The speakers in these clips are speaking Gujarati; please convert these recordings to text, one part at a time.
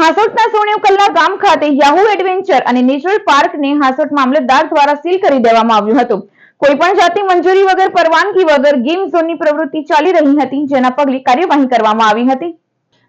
હાસોટના સોણિયો કલ્લા ગામ ખાતે યાહુ એડવેન્ચર અને નેચરલ પાર્કને હાસોટ મામલતદાર દ્વારા સીલ કરી દેવામાં આવ્યું હતું. કોઈપણ જાતની મંજૂરી વગર પરવાનગી વગર ગેમ ઝોનની પ્રવૃત્તિ ચાલી રહી હતી, જેના પગલે કાર્યવાહી કરવામાં આવી હતી.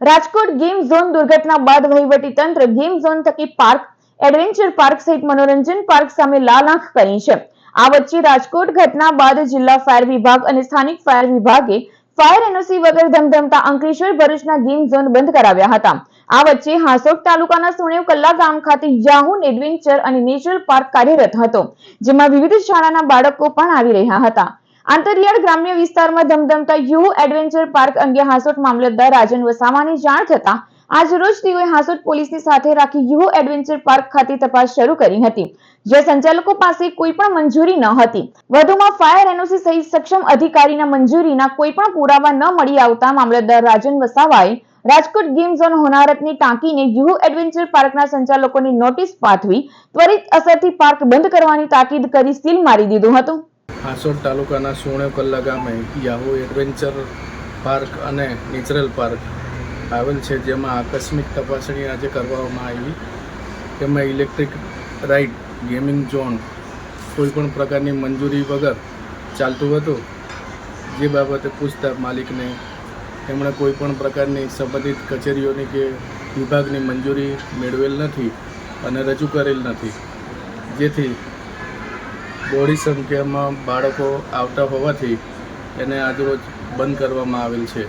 રાજકોટ ગેમ ઝોન દુર્ઘટના બાદ વહીવટી તંત્ર ગેમ ઝોન થકી પાર્ક, એડવેન્ચર પાર્ક સહિત મનોરંજન પાર્ક સામે લાલ આંખ કરી છે. આ વચ્ચે રાજકોટ ઘટના બાદ જિલ્લા ફાયર વિભાગ અને સ્થાનિક ફાયર વિભાગે ફાયર એનઓસી વગર ધમધમતા અંકલેશ્વર ભરૂચના ગેમ ઝોન બંધ કરાવ્યા હતા. આ વચ્ચે હાંસોટ તાલુકાના સુણેવ કલ્લા ગામ ખાતે યાહુન એડવેન્ચર અને નેચરલ પાર્ક કાર્યરત હતો, જેમાં વિવિધ શાળાના બાળકો પણ આવી રહ્યા હતા. આંતરિયાળ ગ્રામ્ય વિસ્તારમાં ધમધમતા યુ એડવેન્ચર પાર્ક અંગે હાંસોટ મામલતદાર રાજન વસાવાની જાણ થતા આજ રોજ તેઓએ હાંસોટ પોલીસની સાથે રાખી યુહો એડવેન્ચર પાર્ક ખાતે તપાસ શરૂ કરી હતી, જે સંચાલકો પાસે કોઈ પણ મંજૂરી ન હતી. વધુમાં ફાયર એનઓસી સહિત સક્ષમ અધિકારીના મંજૂરીના કોઈ પણ પુરાવા ન મળી આવતા મામલતદાર રાજન વસાવાએ રાજકોટ ગેમ ઝોન હોનારતની ટાંકીને યુહુ એડવેન્ચર પાર્કના સંચાલકોની નોટિસ પાઠવી ત્વરિત અસરથી પાર્ક બંધ કરવાની તાકીદ કરી સીલ મારી દીધું હતું. હાંસોડ તાલુકાના કલ્લા ગામે યાહુ એડવેન્ચર પાર્ક અને નેચરલ પાર્ક આવેલ છે, જેમાં આકસ્મિક તપાસણી આજે કરવામાં આવી. તેમાં ઇલેક્ટ્રિક રાઇડ, ગેમિંગ ઝોન કોઈ પણ પ્રકારની મંજૂરી વગર ચાલતું હતું. જે બાબતે પૂછતા માલિકને તેમણે કોઈ પણ પ્રકારની સંબંધિત કચેરીઓની કે વિભાગની મંજૂરી મેળવેલ નથી અને રજૂ કરેલ નથી. જેથી બોડી સંખ્યામાં બાળકો આવતા હોવાથી એને આજરોજ બંધ કરવામાં આવેલ છે.